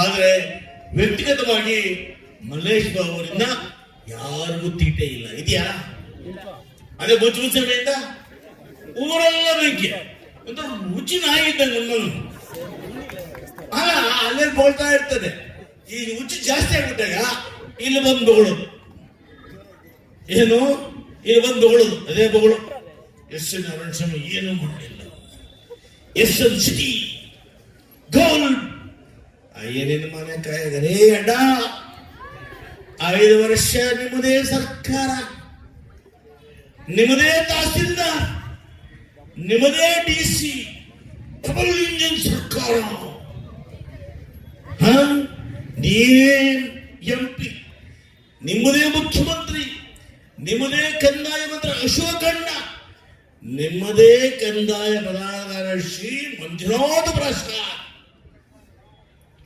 ಆದ್ರೆ ವ್ಯಕ್ತಿಗತವಾಗಿ ಮಲ್ಲೇಶ್ ಬಾಬು ಅವರಿಂದ ಯಾರಿಗೂ ತೀಟೆ ಇಲ್ಲ. ಇದೆಯಾ? ಅದೇ ಬುಚ್ಚು ಮುಚ್ಚಬೇಡ ಊರೆಲ್ಲ ಬೆಂಕಿ ಅಂತ ಮುಚ್ಚಿ ನಾಯಿ ಇದ್ದಂಗೆ ಆಗ ಅಲ್ಲೇ ಬೋಳ್ತಾ ಇರ್ತದೆ. ಈ ಹುಚ್ಚು ಜಾಸ್ತಿ ಆಗ್ಬಿಟ್ಟಾಗ ಇಲ್ಲಿ ಬಂದು ಬೊಗಳೋದು ಏನು? ಇಲ್ಲಿ ಬಂದು ಬೊಗಳೋದು ಅದೇ ಬೊಗಳು. ಎಸ್ ಎನ್ ನಾರಾಯಣ ಸ್ವಾಮಿ ಏನು ಮಾಡಲಿಲ್ಲ. S N city. ಗೋಲ್ಡ್ ಅಯ್ಯನಿನ ಮನೆ ಕಾಯಿದರೆ ಅಡ್ಡ ಐದು ವರ್ಷ ನಿಮ್ಮದೇ ಸರ್ಕಾರ, ನಿಮ್ಮದೇ ತಹಸೀಲ್ದಾರ್, ನಿಮ್ಮದೇ ಡಿ ಸಿ, ಡಬಲ್ ಇಂಜಿನ್ ಸರ್ಕಾರ? ನೀವೇ ಎಂ ಪಿ ನಿಮ್ಮದೇ ಮುಖ್ಯಮಂತ್ರಿ, ನಿಮ್ಮದೇ ಕಂದಾಯ ಮಂತ್ರಿ ಅಶೋಕಣ್ಣ ನಿಮ್ಮದೇ ಕಂದಾಯ ಪ್ರಧಾನ ಶ್ರೀ ಮಂಜುನಾಥ ಪ್ರಸಾದ್.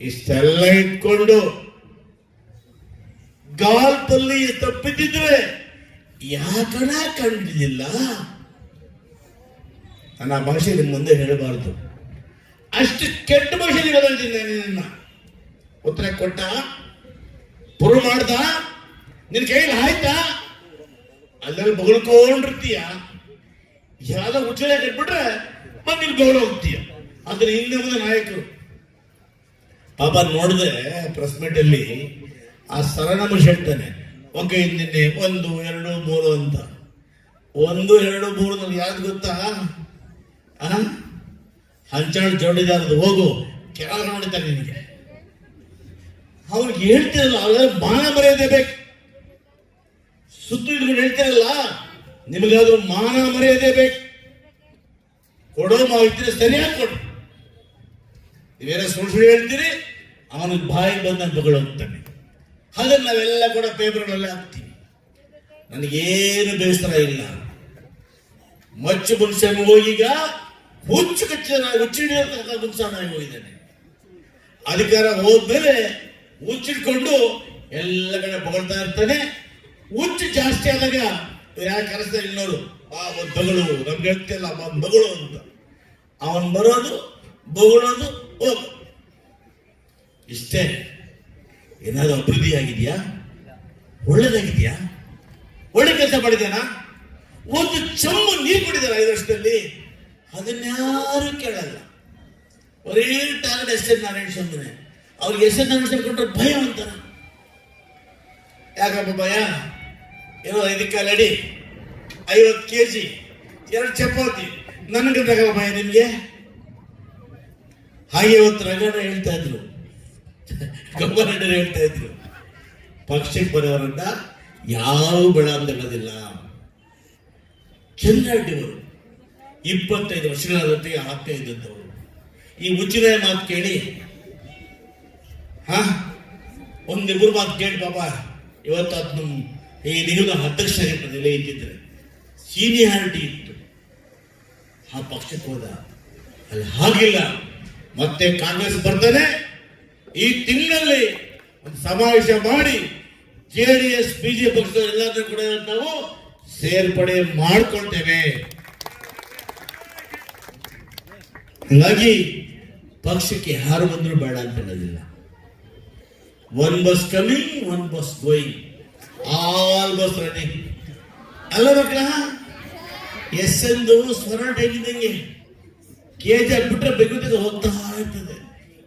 ಇಷ್ಟೆಲ್ಲ ಇಟ್ಕೊಂಡು ಗಾಲ್ತಲ್ಲಿ ತಪ್ಪಿದ್ದಿದ್ರೆ ಯಾಕಣ ಕಂಡಿದ್ದಿಲ್ಲ? ನನ್ನ ಭಾಷೆ ನಿಮ್ಮ ಮುಂದೆ ಹೇಳಬಾರ್ದು. ಅಷ್ಟು ಕೆಟ್ಟ ಭಾಷೆಯಲ್ಲಿ ಬದಲಿದ್ದೀನಿ ನಿನ್ನ. ಉತ್ತರ ಕೊಟ್ಟ? ಪುರು ಮಾಡ್ದ? ನಿನ್ನ ಕೈಲಿ ಆಯ್ತಾ? ಅಲ್ಲೆಲ್ಲ ಬಗಳ್ಕೊಂಡಿರ್ತೀಯ? ಯಾವ್ದೋ ಉಚ್ಚಲ ಕಟ್ಬಿಟ್ರೆ ಮತ್ತೆ ನೀನು ಗೌರವ ಹೋಗ್ತೀಯ. ಅದ್ರ ಹಿಂದೆ ಮುಂದೆ ನಾಯಕರು ಪಾಪ ನೋಡಿದೆ ಪ್ರೆಸ್ ಮೀಟ್ ಅಲ್ಲಿ ಆ ಸರನಮ ಹೇಳ್ತಾನೆ ಓಕೆ, ನಿನ್ನೆ ಒಂದು, ಎರಡು, ಮೂರು ಅಂತ. ಒಂದು, ಎರಡು, ಮೂರು ನನಗೆ ಯಾವ್ದು ಗೊತ್ತಾ? ಹಂಚಾಳ್ ಜೋಡಿದಾರದು ಹೋಗು. ಕೆಳಗೆ ನೋಡಿದ್ದಾನೆ ನಿನಗೆ. ಅವ್ರಿಗೆ ಹೇಳ್ತಿರಲ್ಲ ಅವ್ರಿಗೆ ಮಾನ ಮರ್ಯಾದೆ ಬೇಕು? ಸುತ್ತು ಹಿಡ್ಕೊಂಡು ಹೇಳ್ತಿರಲ್ಲ, ನಿಮಗಾದ್ರೂ ಮಾನ ಮರ್ಯಾದೆ ಬೇಕು? ಕೊಡೋ ಮಾಹಿತಿ ಸರಿಯಾಗಿ ಕೊಡು. ನೀವೇನೋ ಸುಳ್ಳು ಸುಳ್ಳು ಹೇಳ್ತೀರಿ, ಅವನ ಬಾಯಿಗೆ ಬಂದ ಬಗಳು ಅಂತಾನೆ. ಹಾಗೆ ನಾವೆಲ್ಲ ಕೂಡ ಪೇಪರ್ಗಳಲ್ಲಿ ಹಾಕ್ತೀವಿ. ನನಗೇನು ಬೇಸರ ಇಲ್ಲ. ಮಚ್ಚು ಮನುಷ್ಯನ ಹೋಗೀಗ ಹುಚ್ಚು ಕಚ್ಚಿದ ಹುಚ್ಚಿಡಿಯತಕ್ಕ ಮನುಷ್ಯನಾಗಿ ಹೋಗಿದ್ದಾನೆ. ಅಧಿಕಾರ ಹೋದ್ಮೇಲೆ ಹುಚ್ಚಿಟ್ಕೊಂಡು ಎಲ್ಲ ಕಡೆ ಬಗಳ್ತಾ ಇರ್ತಾನೆ. ಹುಚ್ಚು ಜಾಸ್ತಿ ಆದಾಗ ಯಾಕೆ ಕರೆಸ್ತಾರೆ ಇನ್ನೋರು ಆ ಒಂದು ಬಗಳು ನಮ್ಗೆ ಹೇಳ್ತಿಲ್ಲ ಬಾ ಬಗಳು ಅಂತ. ಅವನು ಬರೋದು ಬಗಳೋದು ಹೋಗು ಇಷ್ಟೇ. ಏನಾದ್ರು ಅಭಿವೃದ್ಧಿ ಆಗಿದೆಯಾ ಒಳ್ಳೇದಾಗಿದೆಯಾ? ಒಳ್ಳೆ ಕೆಲಸ ಮಾಡಿದ್ದೇನಾ ಒಂದು ಚಮ್ಮು ನೀರು ಕುಡಿದಾರ ಐದು ವರ್ಷದಲ್ಲಿ. ಅದನ್ಯಾರು ಕೇಳಲ್ಲ. ಒರೇ ಟಾರ್ಗೆಟ್ ಎಸ್ ಎನ್ ನಾರಾಯಣ ಸ್ವಾಮಿನೇ. ಅವ್ರಿಗೆ ಎಸ್ ಎನ್ ನಾರಾಯಣ ಕೊಟ್ಟರೆ ಭಯ ಅಂತಾರ ಯಾಕಪ್ಪ ಭಯ? ಏನೋ ಐದಕ್ಕೆ ಅಡಿ, ಐವತ್ತು ಕೆ ಜಿ ಎರಡು ಚಪಾತಿ. ನನಗೆ ತಗೋ ಭಯ ನಿಮಗೆ? ಹಾಗೆ ಇವತ್ತು ರಂಗಣ್ಣ ಹೇಳ್ತಾ ಇದ್ರು. ಗಂಗನಡ್ಡರು ಹೇಳ್ತಾ ಇದ್ರು. ಪಕ್ಷಕ್ಕೆ ಬರೋರನ್ನ ಯಾವ ಬೆಳ ಅಂತ ಹೇಳೋದಿಲ್ಲ. ಚೆನ್ನಡ್ಡಿಯವರು ಇಪ್ಪತ್ತೈದು ವರ್ಷಗಳ ಜೊತೆಗೆ ಆಗ್ತಾ ಇದ್ದವರು ಈ ಉಚ್ಚಿನ ಮಾತು ಕೇಳಿ, ಹಾ ಒಂದಿಬ್ಬರು ಮಾತು ಕೇಳಿ ಪಾಪ ಇವತ್ತು ಅದು ಈ ನಿಗಮ ಅಧ್ಯಕ್ಷ ಆಗಿರ್ತದೆ ಇದ್ದಿದ್ರೆ ಸೀನಿಯಾರಿಟಿ ಇತ್ತು. ಆ ಪಕ್ಷಕ್ಕೆ ಹೋದ, ಅಲ್ಲಿ ಹಾಗಿಲ್ಲ. ಮತ್ತೆ ಕಾಂಗ್ರೆಸ್ ಬರ್ತದೆ. ಈ ತಿಂಗಳಲ್ಲಿ ಒಂದು ಸಮಾವೇಶ ಮಾಡಿ ಜೆ ಡಿ ಎಸ್ ಬಿಜೆಪಿ ಪಕ್ಷದವರು ಎಲ್ಲಾದ್ರೂ ಕೂಡ ನಾವು ಸೇರ್ಪಡೆ ಮಾಡ್ಕೊಳ್ತೇವೆ. ಹೀಗಾಗಿ ಪಕ್ಷಕ್ಕೆ ಯಾರು ಬಂದರೂ ಬೇಡ ಅಂತ ಹೇಳೋದಿಲ್ಲ. One bus coming one bus going all bus running ಅಲ್ಲ ಮಕ್ಕಳ, ಎಸ್ ಎಂದು ಸ್ವರ್ಣ ಹೇಗಿದ್ದಂಗೆ? ಕೆ ಜಿ ಬಿಟ್ಟರೆ ಬೆಗುತ್ತಿಗೆ ಹೋಗ್ತಾ ಇರ್ತದೆ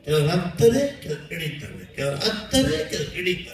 ಕೆಲವರು ಹತ್ತದೆ ಕೆಲವರು ಹಿಡಿತಾರೆ. ಕೆಲವರು ಹತ್ತದೆ ಕೆಲವರು ಹಿಡಿತಾರೆ.